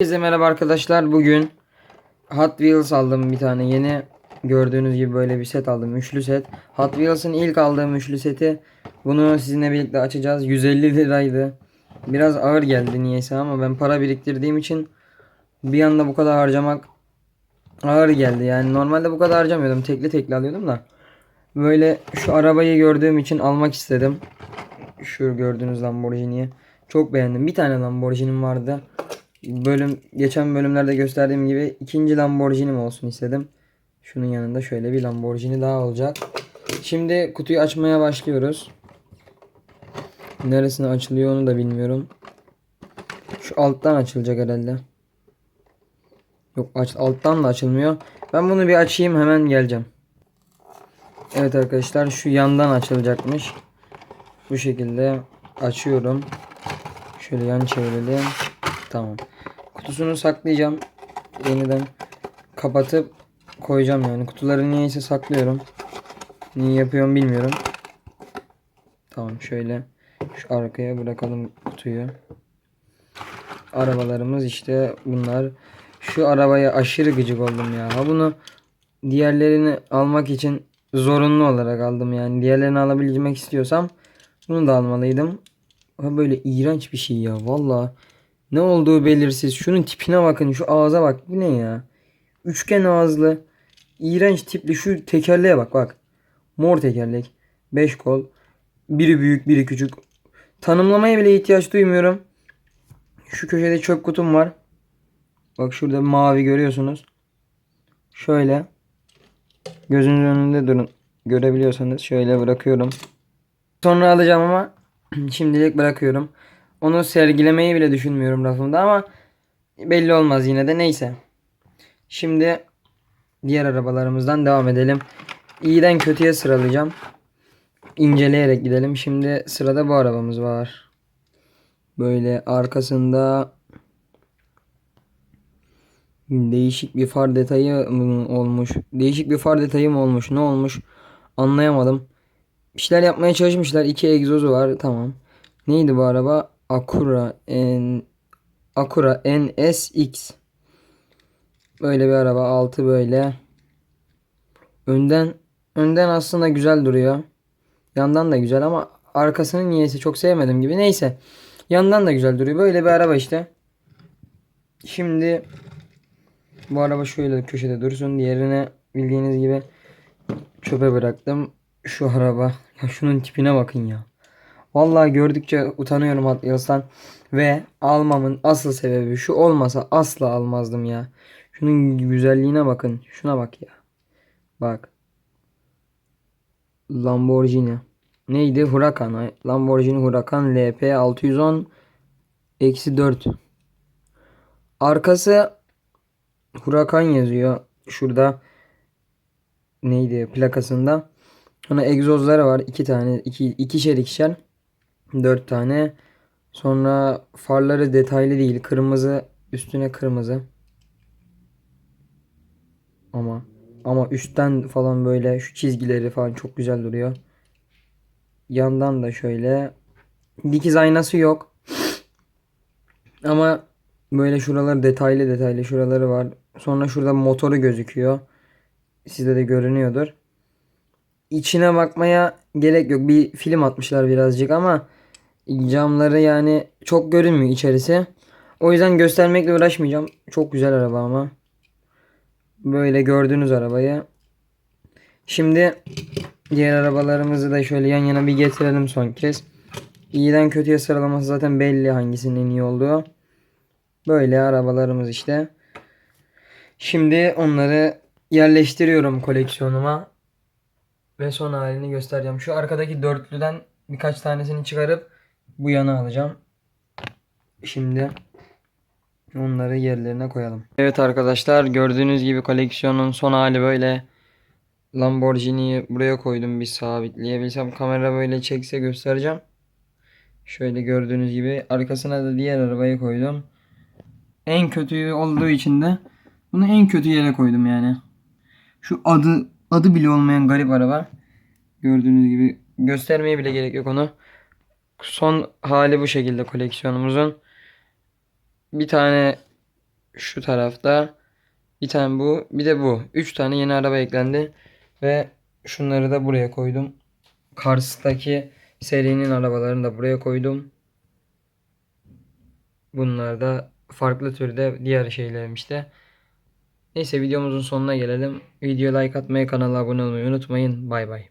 Herkese merhaba arkadaşlar. Bugün Hot Wheels aldım bir tane yeni. Gördüğünüz gibi böyle bir set aldım. Üçlü set. Hot Wheels'ın ilk aldığım üçlü seti. Bunu sizinle birlikte açacağız. 150 liraydı. Biraz ağır geldi niyeyse ama ben para biriktirdiğim için bir anda bu kadar harcamak ağır geldi. Yani normalde bu kadar harcamıyordum. Tekli tekli alıyordum da. Böyle şu arabayı gördüğüm için almak istedim. Şu gördüğünüz Lamborghini'yi. Çok beğendim. Bir tane Lamborghini'm vardı bölüm geçen bölümlerde gösterdiğim gibi ikinci Lamborghini'm olsun istedim. Şunun yanında şöyle bir Lamborghini daha olacak. Şimdi kutuyu açmaya başlıyoruz. Neresine açılıyor onu da bilmiyorum. Şu alttan açılacak herhalde. Yok aç, alttan da açılmıyor. Ben bunu bir açayım hemen geleceğim. Evet arkadaşlar şu yandan açılacakmış. Bu şekilde açıyorum. Şöyle yan çevirelim. Tamam. Kutusunu saklayacağım. Yeniden kapatıp koyacağım yani. Kutuları niyeyse saklıyorum. Niye yapıyorum bilmiyorum. Tamam şöyle şu arkaya bırakalım kutuyu. Arabalarımız işte bunlar. Şu arabaya aşırı gıcık oldum ya. Ha bunu diğerlerini almak için zorunlu olarak aldım yani. Diğerlerini alabilmek istiyorsam bunu da almalıydım. Ha böyle iğrenç bir şey ya. Vallahi ne olduğu belirsiz. Şunun tipine bakın. Şu ağza bak. Bu ne ya? Üçgen ağızlı. iğrenç tipli. Şu tekerleğe bak bak. Mor tekerlek. 5 kol. Biri büyük biri küçük. Tanımlamaya bile ihtiyaç duymuyorum. Şu köşede çöp kutum var. Bak şurada mavi görüyorsunuz. Şöyle. Gözünüzün önünde durun. Görebiliyorsanız şöyle bırakıyorum. Sonra alacağım ama şimdilik bırakıyorum. Onu sergilemeyi bile düşünmüyorum rafımda ama belli olmaz yine de neyse. Şimdi diğer arabalarımızdan devam edelim. İyiden kötüye sıralayacağım. İnceleyerek gidelim. Şimdi sırada bu arabamız var. Böyle arkasında değişik bir far detayı olmuş. Değişik bir far detayı mı olmuş? Ne olmuş? Anlayamadım. Bir şeyler yapmaya çalışmışlar. İki egzozu var. Tamam. Neydi bu araba? Acura N Acura NSX böyle bir araba altı böyle. Önden önden aslında güzel duruyor. Yandan da güzel ama arkasını niyeyse çok sevmedim gibi. Neyse yandan da güzel duruyor. Böyle bir araba işte. Şimdi bu araba şöyle köşede dursun. Diğerine bildiğiniz gibi çöpe bıraktım. Şu araba. Ya şunun tipine bakın ya Vallahi gördükçe utanıyorum Wheels'tan. Ve almamın asıl sebebi şu olmasa asla almazdım ya. Şunun güzelliğine bakın. Şuna bak ya. Bak. Lamborghini. Neydi? Huracan. Lamborghini Huracan LP 610 eksi 4. Arkası Huracan yazıyor. Şurada neydi plakasında. Sonra egzozları var. iki tane. iki, ikişer ikişer. 4 tane. Sonra farları detaylı değil. Kırmızı üstüne kırmızı. Ama ama üstten falan böyle şu çizgileri falan çok güzel duruyor. Yandan da şöyle dikiz aynası yok. Ama böyle şuraları detaylı detaylı şuraları var. Sonra şurada motoru gözüküyor. Sizde de görünüyordur. İçine bakmaya gerek yok. Bir film atmışlar birazcık ama Camları yani çok görünmüyor içerisi. O yüzden göstermekle uğraşmayacağım. Çok güzel araba ama. Böyle gördüğünüz arabayı. Şimdi diğer arabalarımızı da şöyle yan yana bir getirelim son kez. İyiden kötüye sıralaması zaten belli hangisinin en iyi olduğu. Böyle arabalarımız işte. Şimdi onları yerleştiriyorum koleksiyonuma. Ve son halini göstereceğim. Şu arkadaki dörtlüden birkaç tanesini çıkarıp bu yana alacağım. Şimdi onları yerlerine koyalım. Evet arkadaşlar gördüğünüz gibi koleksiyonun son hali böyle. Lamborghini'yi buraya koydum bir sabitleyebilsem kamera böyle çekse göstereceğim. Şöyle gördüğünüz gibi arkasına da diğer arabayı koydum. En kötü olduğu için de bunu en kötü yere koydum yani. Şu adı adı bile olmayan garip araba. Gördüğünüz gibi göstermeye bile gerek yok onu. Son hali bu şekilde koleksiyonumuzun. Bir tane şu tarafta bir tane bu bir de bu. Üç tane yeni araba eklendi ve şunları da buraya koydum. Kars'taki serinin arabalarını da buraya koydum. Bunlar da farklı türde diğer şeylerim işte. Neyse videomuzun sonuna gelelim. Video like atmayı, kanala abone olmayı unutmayın. Bay bay.